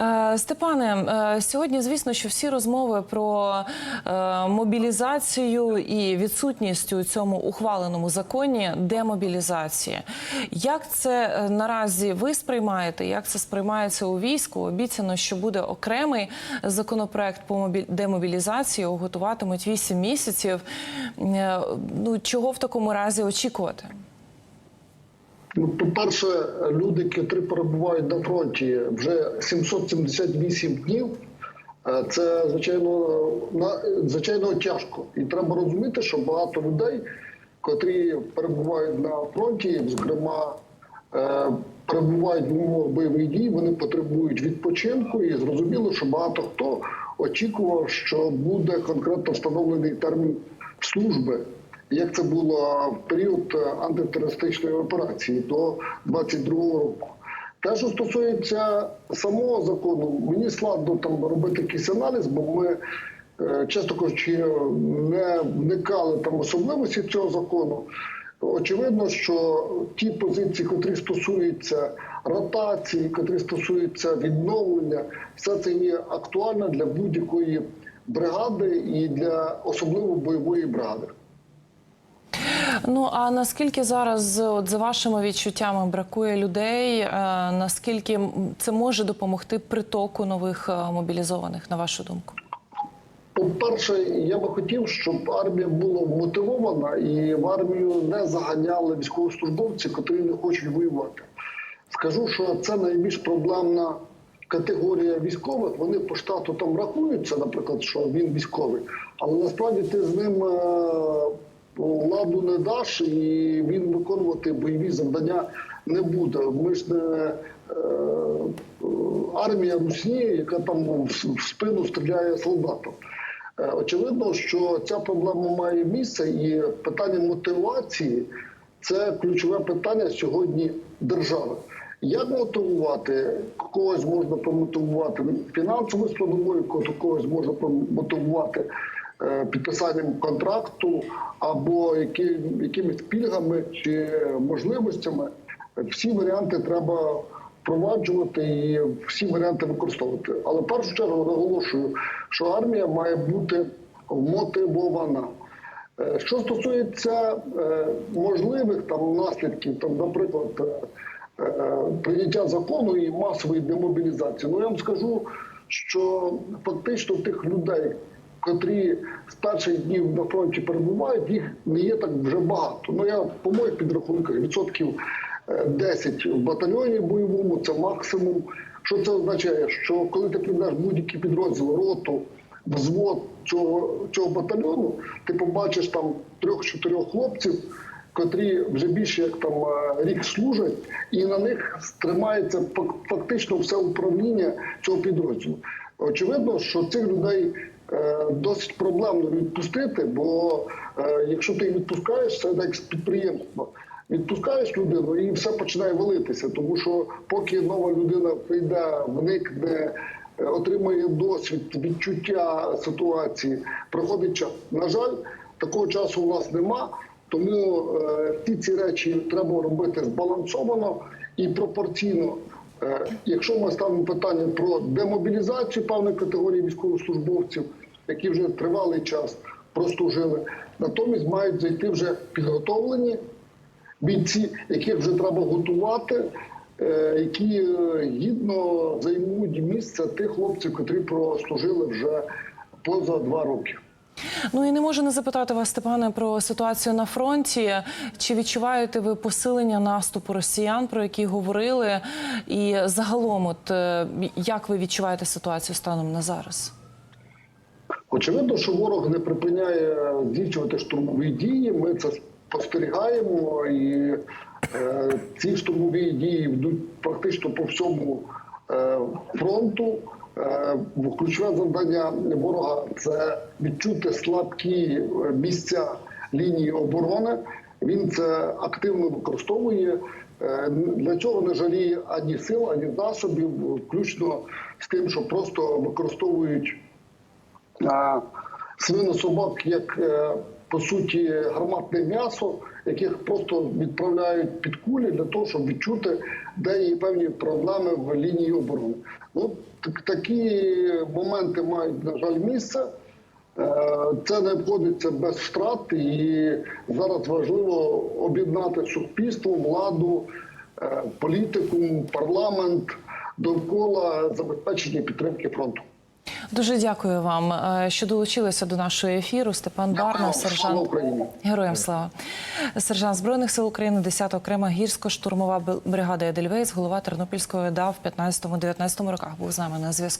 Е, Степане, е, сьогодні, звісно, що всі розмови про е, мобілізацію і відсутність у цьому ухваленому законі демобілізації. Як це наразі ви сприймаєте? Як це сприймається у війську? Обіцяно, що буде окремий законопроект по мобі- демобілізації, готуватимуть 8 місяців. Ну чого в такому разі очікувати? Ну, по-перше, люди, які перебувають на фронті вже 778 днів. е, Це звичайно звичайно тяжко, і треба розуміти, що багато людей, котрі перебувають на фронті, зокрема е, перебувають в умовах бойових дій, вони потребують відпочинку, і зрозуміло, що багато хто очікував, що буде конкретно встановлений термін служби як це було в період е, антитерористичної операції до 22-го року. Те, що стосується самого закону, мені складно там робити якийсь аналіз, бо ми, е, чесно кажучи, не вникали там особливості цього закону. Очевидно, що ті позиції, котрі стосуються ротації, котрі стосуються відновлення, все це є актуально для будь-якої бригади і для особливо бойової бригади. Ну а наскільки зараз, от за вашими відчуттями, бракує людей? е, Наскільки це може допомогти притоку нових е, мобілізованих, на вашу думку? По-перше, я би хотів, щоб армія була мотивована і в армію не заганяли військовослужбовці, котрі не хочуть воювати. Скажу, що це найбільш проблемна категорія військових. Вони по штату там рахуються, наприклад, що він військовий, але насправді ти з ним е, ладу не даш, і він виконувати бойові завдання не буде. Ми ж не е, армія русні, яка там в спину стріляє солдатам. Е, Очевидно, що ця проблема має місце, і питання мотивації це ключове питання сьогодні держави. Як мотивувати? Когось можна помотивувати фінансовою складовою, когось можна помотивувати е, підписанням контракту або які, якимись пільгами чи можливостями. Всі варіанти треба впроваджувати і всі варіанти використовувати. Але в першу чергу наголошую, що армія має бути мотивована. Е, Що стосується е, можливих там наслідків, там, наприклад, е, е, прийняття закону і масової демобілізації, ну я вам скажу, що фактично тих людей, котрі з перших днів на фронті перебувають, їх не є так вже багато. Ну я по моїх підрахунках відсотків е, 10 в батальйоні бойовому це максимум. Що це означає? Що коли ти прийдеш будь-який підрозділ, роту, взвод цього, цього батальйону, ти побачиш там трьох-чотирьох хлопців, котрі вже більше як там е, рік служать, і на них тримається фак- фактично все управління цього підрозділу. Очевидно, що цих людей е, досить проблемно відпустити, бо е, якщо ти їх відпускаєш, це як з підприємства. Відпускаєш людину і все починає валитися, тому що поки нова людина прийде, вникне, е, отримує досвід, відчуття ситуації, проходить час. На жаль, такого часу у нас нема. Тому всі ці речі треба робити збалансовано і пропорційно. Е, якщо ми ставимо питання про демобілізацію певної категорії військовослужбовців, які вже тривалий час прослужили, натомість мають зайти вже підготовлені бійці, яких вже треба готувати, е, які е, гідно займуть місце тих хлопців, котрі прослужили вже поза два роки. Ну і не можу не запитати вас, Степане, про ситуацію на фронті. Чи відчуваєте ви посилення наступу росіян, про які говорили? І загалом, от е, як ви відчуваєте ситуацію станом на зараз? Очевидно, що ворог не припиняє здійснювати штурмові дії. Ми це спостерігаємо, і е, ці штурмові дії йдуть практично по всьому е, фронту. Е, ключове завдання ворога це відчути слабкі е, місця лінії оборони. Він це активно використовує. Е, Для цього не жаліє ані сил, ані засобів, включно з тим, що просто використовують свинособак як по суті гарматне м'ясо, яких просто відправляють під кулі для того, щоб відчути, де є певні проблеми в лінії оборони. Ну так такі моменти мають, на жаль, місце. Е, Це не обходиться без втрат, і зараз важливо об'єднати суспільство, владу, е, політику, парламент довкола забезпечення підтримки фронту. Дуже дякую вам, е, що долучилися до нашого ефіру. Степан Барна, сержант! Героям слава. Сержант Збройних сил України, 10 окрема гірсько-штурмова бригада Едельвейс, голова Тернопільської ОДА в 15-19 роках був з нами на зв'язку.